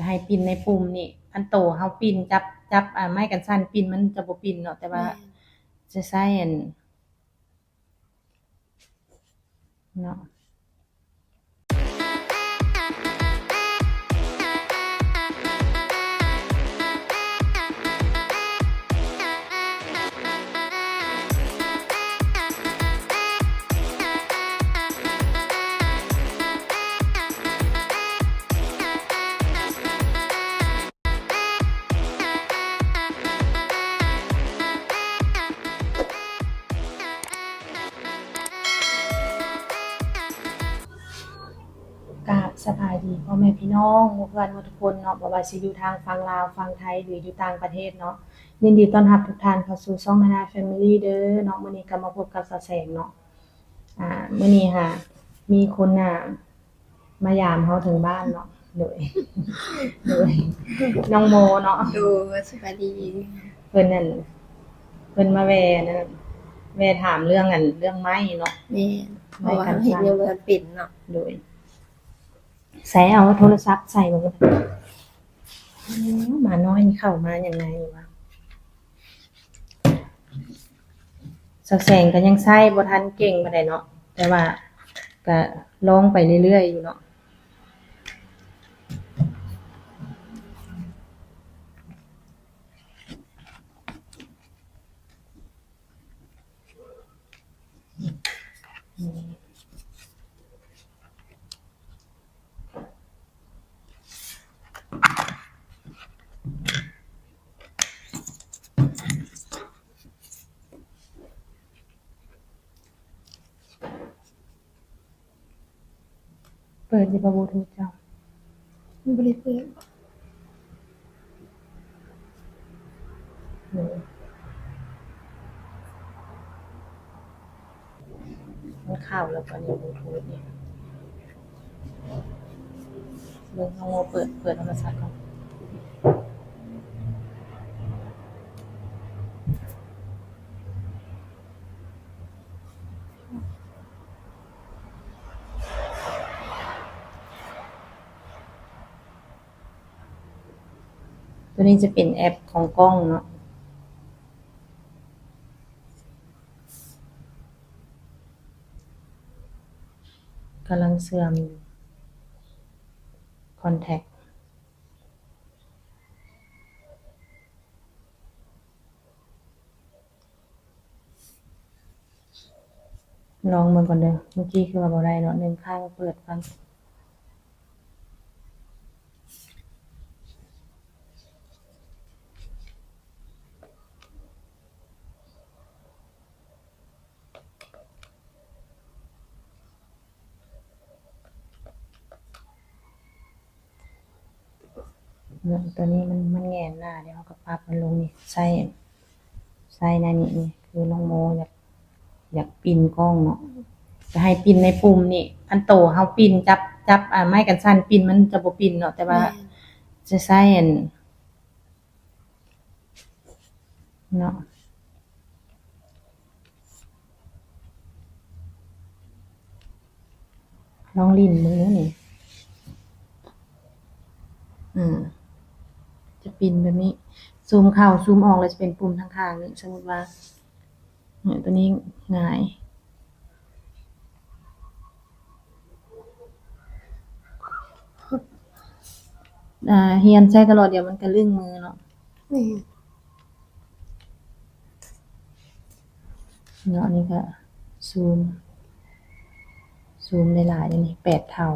จะให้ปิ่นในปุ่มนี่อันโตเฮาปิ่นจับจับอ่าไม้กันสั้นปิ่นมันจะบ่ปิ่นเนาะแต่ว่าจะใช้อันเนาะ สบายดีพ่อแม่พี่น้องทุกวันทุกคนเนาะบ่ว่าสิอยู่ทางฝั่งลาวฝั่งไทยหรืออยู่ต่างประเทศเนาะยินดีต้อนรับทุกท่านเข้าสู่ช่องนานาแฟมิลี่เด้อเนาะมื้อนี้ก็มาพบกับสาวแสงเนาะอ่ามื้อนี้ค่ะ มีคนน่ะมายามเฮาถึงบ้านเนาะโดยโดยน้องโมเนาะดูสวัสดีเพิ่นนั่นเพิ่นมาแวนั่นแวถามเรื่องอันเรื่องไม้เนาะแม่เพราะว่าเห็นยังมันปิดเนาะโดย ใส่เอาโทรศัพท์ใส่มันมหมาน้อยนี่เข้ามาอย่างไงวะสักแสงก็ยังใส่บ่ทันเก่งปานใดเนาะแต่ว่าก็ลองไปเรื่อยๆอยู่เนาะ เปิดอยู่บบลูทูเจ้าบริเปิดมันเข้าแล้วตอนนี้บลูทูธเนี่ยเบิ่งเอาเปิดเปิดโทรศัพท์ก่อน นี้จะเป็นแอปของกล้องเนาะกำลังเสื่อมคอยู่ contact ลองมันก่อนเด้อเมื่อกี้คือว่าบ่ได้เนาะหนึ่งข้างเปิดฟัง ตัวนี้มันมันแงนหน้าเดี๋ยวเราก็ปรับมันลงนี่ใส่ใส่ในนี่นี่คือน้องโมอยากอยากปินกล้องเนาะจะให้ปินในปุ่มนี่อันโตเฮาปินจับจับอ่าไม้กันสั้นปินมันจะบ่ปินเนาะแต่ว่า จะใช้อันเนาะลองลิ้นมือนี่ อืม ปินแบบนี้ ซูมเข้าซูมออกแล้วจะเป็นปุ่มทางข้างนี่สมมติว่าเนี่ยตัวนี้หงาย อ่าเฮียนใช้ตลอดเดี๋ยวมันก็ลึ่งมือเนาะแม่เนาะนี่ก็ซูมซูมได้หลายเลยนี่แปดเท่า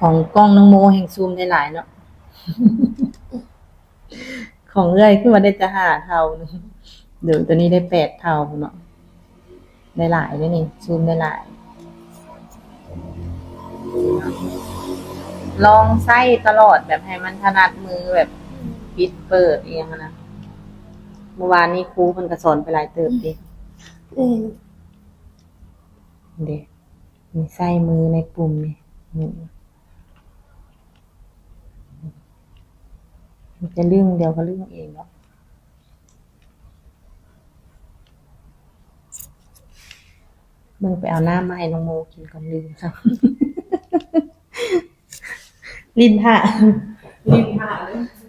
ของกล้องน้องโมแห่งซูมได้หลายเนาะ ของเอ้อยคือว่าได้จะหาเท่านึงเดี๋ยวตัวนี้ได้แปดเท่าเนาะ ได้หลายเลยนี่ ซูมได้หลาย ลองใส่ตลอดแบบให้มันถนัดมือแบบปิดเปิดเองอะนะเมื่อวานนี้ครูเพิ่นก็สอนไปหลายเติบดิเออเด็กมีใส่มือในปุ่มนี่ มันจะเรื่องเดียวก็เรื่องเองเนาะมึงไปเอาน้ำมาให้น้องโมกินก่อนลืมครับลินท่าลินท่าเลย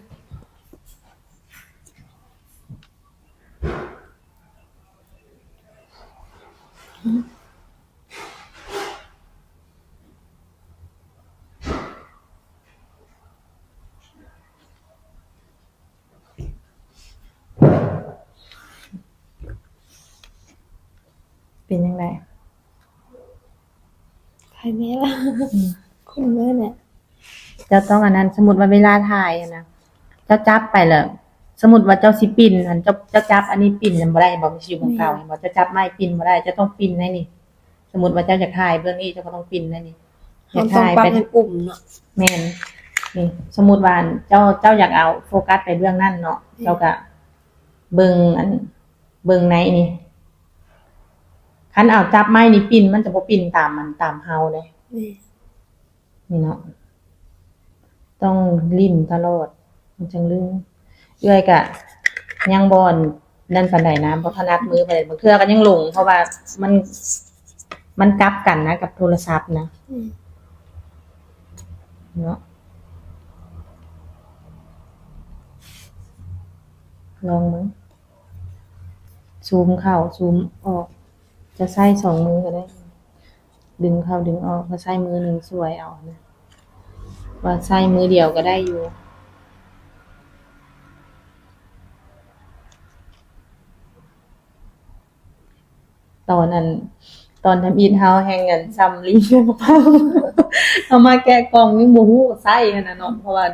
เป็นยังไงใครแม่ล่ะคุณแม่เนี่ยเจ้าต้องอันนั้น สมมติว่าเวลาถ่ายอะนะเจ้าจับไปเลยสมมติว่าเจ้าสิปินอันเจ้าเจ้าจับ อันนี้ปินยังบ่ได้บอกมันสิอยู่ของเก่าเห็นบ่เจ้าจับไม้ปินบ่ได้เจะต้องปินให้นี่ สมมติว่าเจ้าจะถ่ายเบื้องนี้เจ้าก็ต้องปินให้นี่อเรายากต้องถ่ายปรับไปให้ปุ่มเนาะแม่นนี่สมมติว่าอันเจ้าเจ้าอยากเอาโฟกัสไปเบื้องนั่นเนาะเจ้าก็เบิ่งอันเบิ่งในนี่ คันเอาจับไม้นี่ปินมันจะบ่ปินตามมันตามเฮาเลยนี่นี่เนาะต้องลิ้นตลอด มันจังลึงเอื้อยกะยังบอนนั่นปานใดนะบ่ถนัดมือปานใดบางเทื่อก็ยังหลง เพราะว่ามันมันกลับกันนะกับโทรศัพท์นะอืมเนาะลองมึงซูมเข้าซูมออก จะใส่สองมือก็ได้ ดึงเข้าดึงออกก็ใส่มือหนึ่งสวยเอานะว่าใส่มือเดียวก็ได้อยู่ตอนนั้น ตอนทำอินเฮาแห่งเงินซัมลีมะพร้าเอามาแกะกล่องนี่บ่ฮู้ไส้ขนาดเนาะเพราะว่า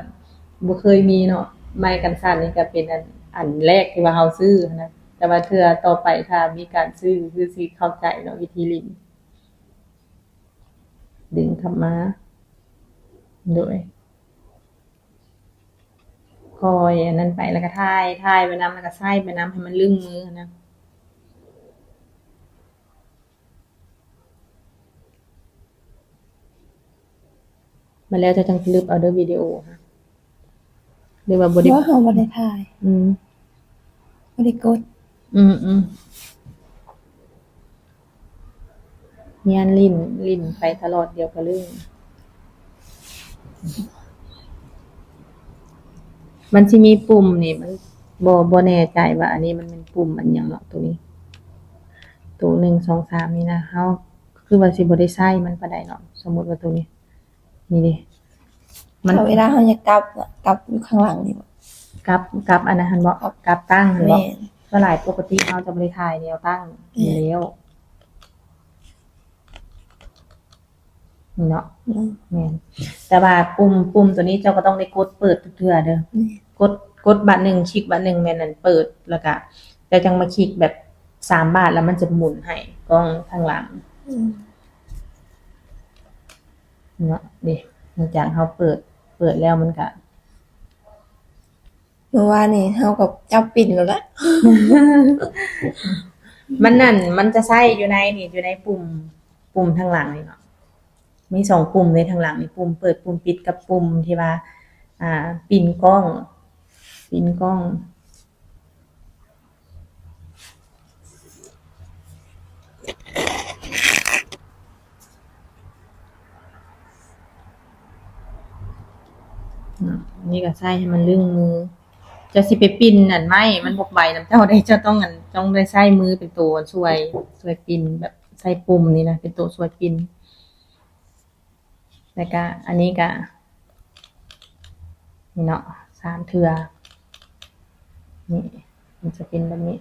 บ่เคยมีเนาะไม้กันสั่นนี่ก็เป็นอันอันแรกที่ว่าเฮาซื้อนะ แต่ว่าเทื่อต่อไปถ้ามีการซื้อคือสิเข้าใจเนาะวิธีลิ้นดึงเข้ามาโดยคอยอันนั้นไปแล้วก็ท่ายท่ายไปน้ำแล้วก็ไส้ไปน้ำให้มันลึงมือนะมาแล้วจะจังคลิปเอาเดอร์วิดีโอค่ะหรือว่าบไดิว่าเฮาบ่ได้ถ่าย อืมบ่ได้กด อืมอืมเนียนลิ้นลิ้นไปตลอดเดียวกับเรื่องมันจะมีปุ่มนี่มันบอบแน่ใจว่า อันนี้มันเป็นปุ่มอันหยังเนาะตัวนี้ ตัวหนึ่งสองสามนี่นะเขาคือว่าสิบได้ใช้มันประไดเนาะสมมติว่าตัวนี้ นี่ดิมันเอาเวลาเฮาจะกลับน่ะกลับอยู่ข้างหลังนี่บ่กับกับอันนั้นหันบอกครับกับตั้งหันบแม่อกน สลายปกติเราจะบริทายแนวตั้งอยู่แล้วนี่เนาะอืมแม่นแต่ว่าปุ่มปุ่มตัวนี้เจ้าก็ต้องได้กดเปิดทุกเทื่อเด้อนี่กดกดบัตรหนึ่งคลิกบัตรหนึ่งแม่นนั่นเปิดแล้วก็แต่จังมาคลิกแบบสามบาทแล้วมันจะหมุนให้กล้องทางหลังอืมเนาะดิหลังจากเขาเปิด เปิดแล้วมันก็ เมื่อวานนี่เฮากับเจับปิ่นแล้วละมันนั่น มันจะใช้อยู่ในนี่อยู่ในปุ่ม ปุ่มทางหลังนี่เนาะมีสองปุ่มในทางหลังนี่ปุ่มเปิดปุ่มปิดกับปุ่มที่ว่า อ่า ปินกล้อง ปินกล้องนนี่ก็ใส่ให้มันลึงมือ จะสิไปปินนั่นไหมมันบกใบน้ำเจ้าได้เจะต้องอันต้องได้ใส่มือเป็นตัวช่วยช่วยปิ้นแบบใส่ปุ่มนี่นะเป็นตัวช่วยปิ้นแล้วก็อันนี้ก็นี่เนาะสามเทือนี่มันจะเป็นแบบนี้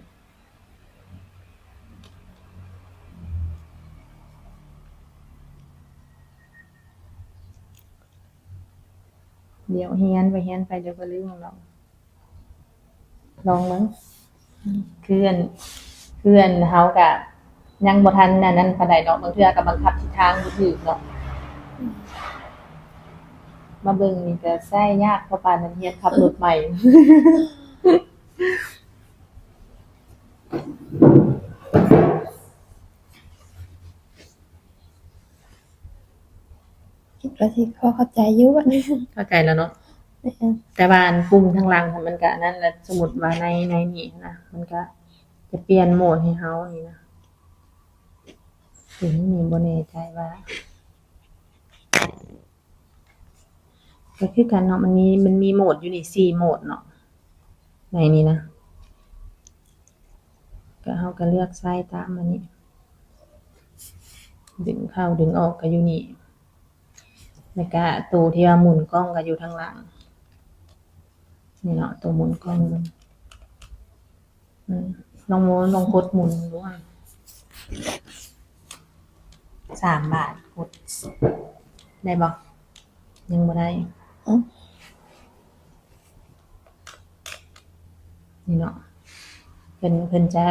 เดี๋ยวเฮียนไปเฮียนไปเดี๋ยวก็ลืมของเรา ลองมั้งเคลื่อนเคลื่อนเฮากะยังบ่ทันนั่นนั่นปานใดดอกบางเทื่อก็บังคับทิศทางบ่ถูกเนาะมาเบิ่งนี่ก็ใช้ยากเพราะปานนั้นเฮียนขับรถใหม่คิดว่าสิพอเข้าใจอยู่ว่านี่เข้าใจแล้วเนาะ แต่ว่าอันปุ่มทางหลังค่ะมันก็อันนั่นแหละสมมุติว่าในในนี่นะมันก็จะเปลี่ยนโหมดให้เฮานี่นะถึงนี่บ่แน่ใจว่าก็คือกันเนาะมันมีมันมีโหมดอยู่นี่สี่โหมดเนาะในนี้นะ ก็เฮาก็เลือกไส้ตามอันนี้ ดึงเข้าดึงออกก็อยู่นี่แล้วก็ตัวที่ว่าหมุนกล้องก็อยู่ทางหลัง นี่เนาะตัวหมุนกล้องมันอืมลองโมลองกดหมุนดูอะสามบาทกดได้บ่ยังบ่ได้อืมนี่เนาะเพิ่นเพิ่นจะ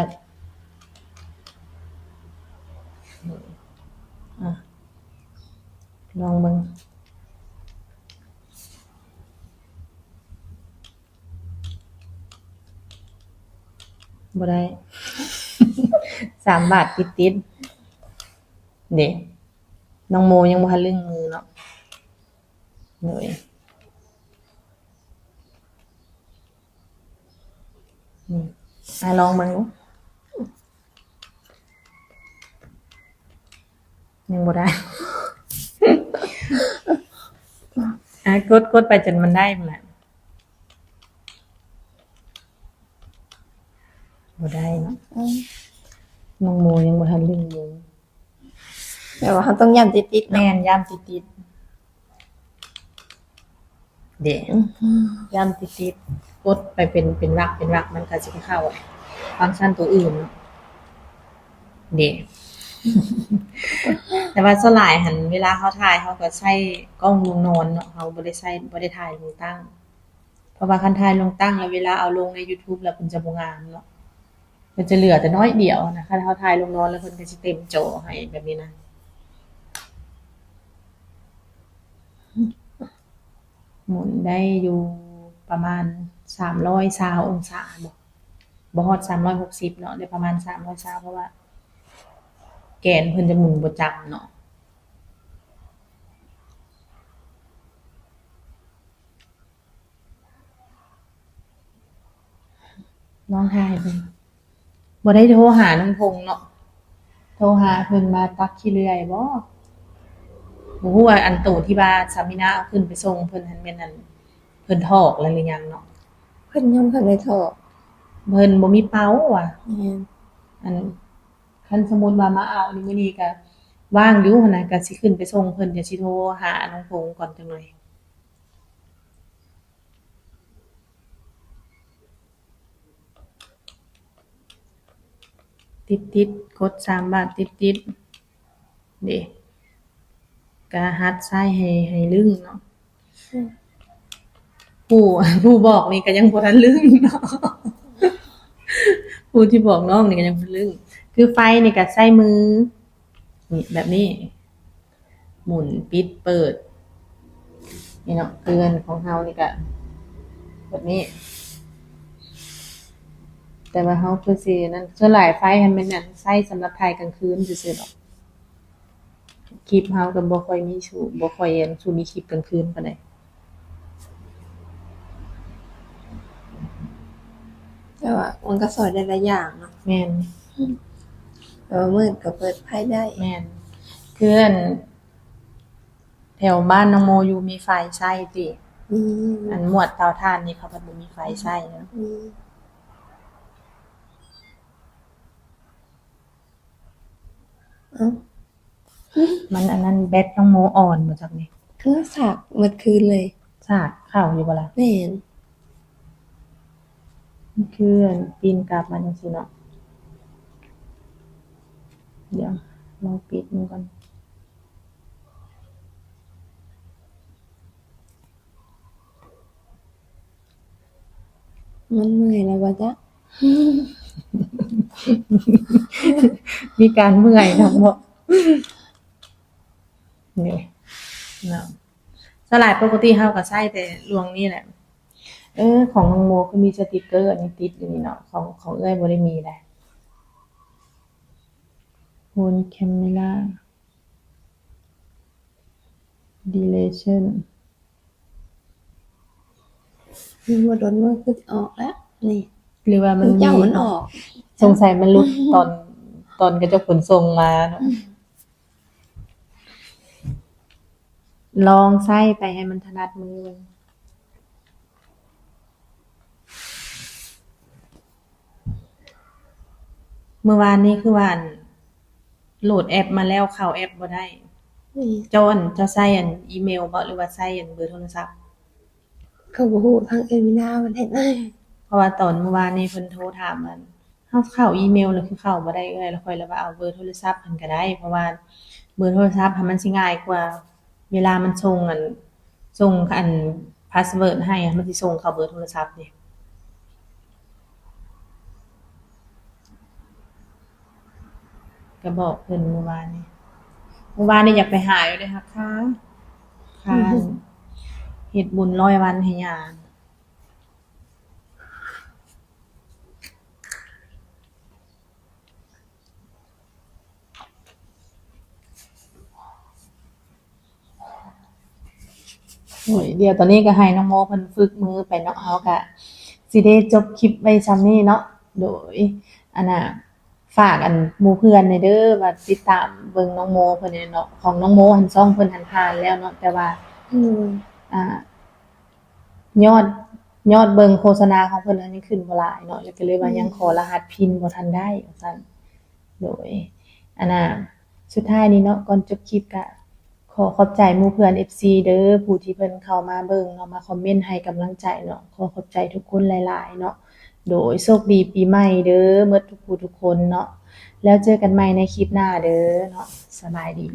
อะลองเบิ่ง บ่ได้ สามบาทติดติดเด็น้องโมยังบ่ทันลึงมือเนาะเลยนี่อะลองเบิ่งดูยังบ่ได้ อะกดกดไปจนมันได้พุ่นแหละ บ่ได้เนาะอืมน้องโมยังบ่ทันลึงมือแต่ว่าเขาต้องย้ำติดๆแม่เนาะนย่ำติดๆเด็อืมย่ำติดๆกดไปเป็นเป็นวักเป็นวักมันก็สิเข้าฟังก์ชันตัวอื่นเนาะเด็แต่ว่าสลายหันเวลาเขาถ่ายเขาก็ใช้กล้องลงนอนเนาะเขาบ่ได้ใช้บ่ได้ถ่ายลงตั้ง เพราะว่าคันถ่ายลงตั้งแล้วเวลาเอาลงใน YouTube แล้วมันจะบ่งามเนาะ มันจะเหลือแต่น้อยเดียวนะคันเขาถ่ายลงนอนแล้วเพิ่นก็สิเต็มโจให้แบบนี้นะหมุนได้อยู่ประมาณสามร้อยซาองศาบ่บ่ฮอดสามร้อยหกสิบเนาะได้ประมาณสามร้อยซาเพราะว่า แกนเพิ่นจะหมุนบ่จับเนาะลองทายเพิ่น บ่ได้โทรหาน้องพงษ์เนาะ โทรหาเพิ่นมาตักขี้เลื่อยบ่บ่ฮู้ว่าอันโตที่ว่าสามินาเอาขึ้นไปส่งเพิ่นหันแม่นอันเพิ่นทอกแล้วหรือยังเนาะ เพิ่นย้ำคันในท่อเพิ่นบ่มีเป๋าว่ะ แม่นอันคันสมมุติว่ามาเอานี่มื้อนี้ก็ว่างอยู่หั่นน่ะก็สิขึ้นไปส่งเพิ่นเดี๋ยวสิโทรหาน้องพงษ์ก่อนจังหน่อย ติดๆกด3บาทติดๆเด้ก็หัดใช้ให้ให้ลึงเนาะผู้ผู้บอกนี่ก็ยังบ่ทันลึงเนาะผู้ที่บอกน้องนี่ก็ยังบ่ทันลึงคือไฟนี่ก็ใช้มือนี่แบบนี้ หมุนปิดเปิดนี่เนาะเตือนของเฮานี่ก็แบบนี้ แต่ว่าเฮาคือสินั่นส่วนหลายไฟให้มันนั่นใช้สำหรับถ่ายกลางคืนซื่อๆดอกคลิปเฮาก็บ่ค่อยมีชูบ่ค่อยเห็นชูมีคลิปกลางคืนปานใดแต่ว่ามันก็สอนได้หลายอย่างเนาะแม่นแต่ว่ามืดก็เปิดไพ่ได้แม่นคืออันแถวบ้านน้องโมอยู่มีไฟใช้ติมีอันหมวดเตาถ่านนี่เขาเพิ่นบ่มีไฟใช้นะ เอ้ามันอันนั้นแบตน้องโมอ่อนบ่จักนี่คือสากเมื่อคืนเลยสาดเข้าอยู่บ่ล่ะแม่นมันคืออันปีนกลับมาจังซี่เนาะเดี๋ยวลองปิดมันก่อนมันเมื่อยแล้วว่าจ๊ะ มีการเมื่อยนำบ่นี่เนาะสลายปกติเฮาก็ใช้แต่ลวงนี่แหละ เออ ของน้องโมก็มีสติกเกอร์อันนี้ติดอยู่นี่เนาะของของเอ้ยบ่ได้มีแหละโ o นแคมเมราดีเลชั่นมันบ่โดนมือคือออกแล้วนี่ หรือว่ามันมีเจ้ามันออก สงสัยมันหลุดตอนตอนกระจกขนส่งมาเนาะลองใส่ไปให้มันถนัดมือเบิ่งเมื่อวานนี้คือว่าอันโหลดแอปมาแล้วเข้าแอปบ่ได้นี่เจ้าอันเจ้าใส่อันอีเมลบ่หรือว่าใส่อันเบอร์โทรศัพท์ เขาบ่ฮู้ทางเอมินามันเฮ็ดได้เพราะว่าตอนเมื่อวานนี้เพิ่นโทรถามมันเฮาเข้าอีเมลแล้วคือเข้าบ่ได้เอ้ยแล้วค่อยเลยว่าเอาเบอร์โทรศัพท์เพิ่นก็ได้ เพราะว่าเบอร์โทรศัพท์มันสิง่ายกว่า เวลามันส่งอันส่งอันพาสเวิร์ดให้มันสิส่งเข้าเบอร์โทรศัพท์นี่ก็บอกเพิ่นเมื่อวานนี้เมื่อวานนี่อยากไปหาอยู่เด้ค่ะค่ะเฮ็ดบุญร้อยวันให้ย่า โอ้ยเดี๋ยวตอนนี้ก็ให้น้องโมเพิ่นฝึกมือไปเนาะเฮาก็สิได้จบคลิปไว้ซ้ำนี้เนาะโดยอันน่ะฝากอันหมู่เพื่อนในเด้อว่าติดตามเบิ่งน้องโมเพิ่นเนี่ยเนาะของน้องโมหันซ่องเพิ่นหันผ่านแล้วเนาะแต่ว่าอืมอ่ายอดยอดเบิ่งโฆษณาของเพิ่นอันนี้ขึ้นบ่หลายเนาะแล้วก็เลยว่ายังขอรหัสพินบ่ทันได้ว่าซั่นโดยอันน่ะสุดท้ายนี้เนาะก่อนจบคลิปก็ ขอขอบใจมู่เพื่อน FC เด้อผู้ที่เพิ่นเข้ามาเบิ่งเนาะมาคอมเมนต์ให้กำลังใจเนาะขอขอบใจทุกคนหลาย ๆ เนาะโดยโชคดีปีใหม่เด้อหมดทุกผู้ทุกคนเนาะแล้วเจอกันใหม่ในคลิปหน้าเด้อเนาะสบายดี